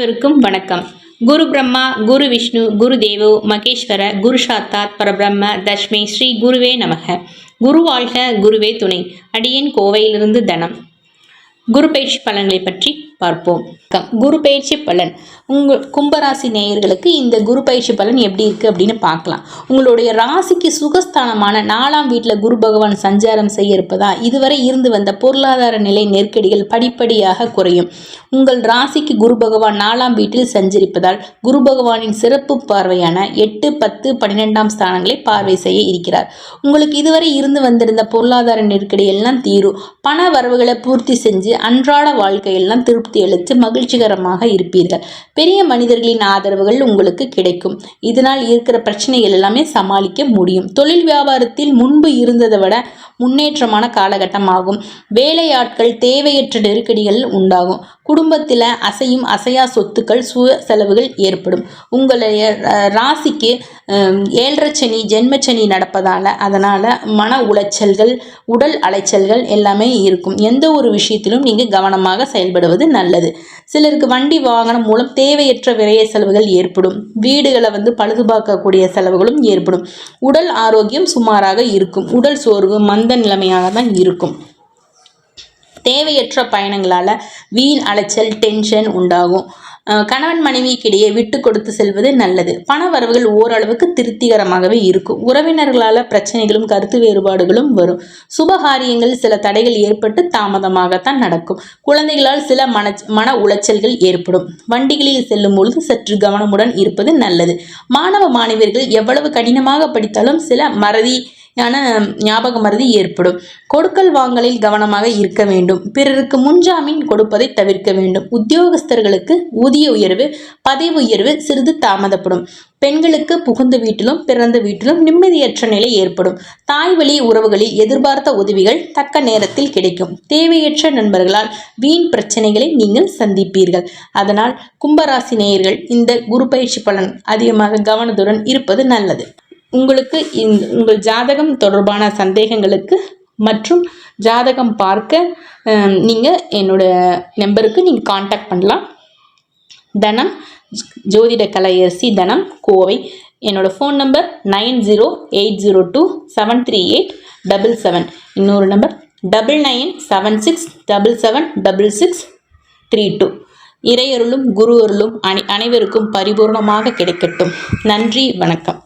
அனைவருக்கும் வணக்கம். குரு பிரம்மா குரு விஷ்ணு குரு தேவோ மகேஸ்வர குரு சாத்தாத் பரபிரம்ம தஷ்மி ஸ்ரீ குருவே நமக. குரு வாழ்க குருவே துணை. அடியேன் கோவையிலிருந்து தனம். குரு பயிற்சி பலன்களை பற்றி பார்ப்போம். கம். குரு பயிற்சி பலன். உங்கள் கும்பராசி நேயர்களுக்கு இந்த குரு பயிற்சி பலன் எப்படி இருக்குது அப்படின்னு பார்க்கலாம். உங்களுடைய ராசிக்கு சுகஸ்தானமான நாலாம் வீட்டில் குரு பகவான் சஞ்சாரம் செய்ய இருப்பதா இதுவரை இருந்து வந்த பொருளாதார நிலை நெருக்கடிகள் படிப்படியாக குறையும். உங்கள் ராசிக்கு குரு பகவான் நாலாம் வீட்டில் சஞ்சரிப்பதால் குரு பகவானின் சிறப்பு பார்வையான எட்டு பத்து பன்னிரெண்டாம் ஸ்தானங்களை பார்வை செய்ய இருக்கிறார். உங்களுக்கு இதுவரை இருந்து வந்திருந்த பொருளாதார நெருக்கடி எல்லாம் தீரும். பண வரவுகளை பூர்த்தி செஞ்சு அன்றாட வாழ்க்கையெல்லாம் திருப்தி அளித்து மகிழ்ச்சிகரமாக இருப்பீர்கள். பெரிய மனிதர்களின் ஆதரவுகள் உங்களுக்கு கிடைக்கும். இதனால் இருக்கிற பிரச்சனைகள் எல்லாமே சமாளிக்க முடியும். தொழில் வியாபாரத்தில் முன்பு இருந்ததை விட முன்னேற்றமான காலகட்டம் ஆகும் வேலையாட்கள் தேவையற்ற நெருக்கடிகள் உண்டாகும். குடும்பத்தில் அசையும் அசையா சொத்துக்கள் சுய செலவுகள் ஏற்படும். உங்களுடைய ராசிக்கு ஏழரை சனி ஜென்மச்சனி நடப்பதால் அதனால் மன உளைச்சல்கள் உடல் அலைச்சல்கள் எல்லாமே இருக்கும். எந்த ஒரு விஷயத்திலும் நீங்கள் கவனமாக செயல்படுவது நல்லது. சிலருக்கு வண்டி வாகனம் மூலம் தேவையற்ற விரைய செலவுகள் ஏற்படும். வீடுகளை வந்து பழுதுபார்க்கக்கூடிய செலவுகளும் ஏற்படும். உடல் ஆரோக்கியம் சுமாராக இருக்கும். உடல் சோர்வு மந்த நிலைமையாக தான் இருக்கும். தேவையற்ற பயணங்களால் வீண் அலைச்சல் டென்ஷன் உண்டாகும். கணவன் மனைவிக்கிடையே விட்டு கொடுத்து செல்வது நல்லது. பண வரவுகள் ஓரளவுக்கு திருப்திகரமாகவே இருக்கும். உறவினர்களால் பிரச்சனைகளும் கருத்து வேறுபாடுகளும் வரும். சுபகாரியங்கள் சில தடைகள் ஏற்பட்டு தாமதமாகத்தான் நடக்கும். குழந்தைகளால் சில மன மன உளைச்சல்கள் ஏற்படும். வண்டிகளில் செல்லும் பொழுது சற்று கவனமுடன் இருப்பது நல்லது. மாணவ மாணவியர்கள் எவ்வளவு கடினமாக படித்தாலும் சில மறதி யான ஞாபக ஏற்படும். கொடுக்கல் வாங்கலில் கவனமாக இருக்க வேண்டும். பிறருக்கு முன்ஜாமீன் கொடுப்பதை தவிர்க்க வேண்டும். உத்தியோகஸ்தர்களுக்கு ஊதிய உயர்வு பதவி உயர்வு சிறிது தாமதப்படும். பெண்களுக்கு புகுந்த வீட்டிலும் பிறந்த வீட்டிலும் நிம்மதியற்ற நிலை ஏற்படும். தாய் வழி உறவுகளில் எதிர்பார்த்த உதவிகள் தக்க நேரத்தில் கிடைக்கும். தேவையற்ற நண்பர்களால் வீண் பிரச்சனைகளை நீங்கள் சந்திப்பீர்கள். அதனால் கும்பராசி நேயர்கள் இந்த குரு பயிற்சி பலன் அதிகமாக கவனத்துடன் இருப்பது நல்லது. உங்களுக்கு இந்த உங்கள் ஜாதகம் தொடர்பான சந்தேகங்களுக்கு மற்றும் ஜாதகம் பார்க்க நீங்கள் என்னோட நம்பருக்கு நீங்கள் காண்டாக்ட் பண்ணலாம். தனம் ஜோதிட கலையரசி தனம் கோவை. என்னோடய phone number nine zero eight zero two seven three eight double seven. இன்னொரு number double nine seven six double seven double six three two. இறையருளும் குரு அருளும் அனை அனைவருக்கும் பரிபூர்ணமாக கிடைக்கட்டும். நன்றி வணக்கம்.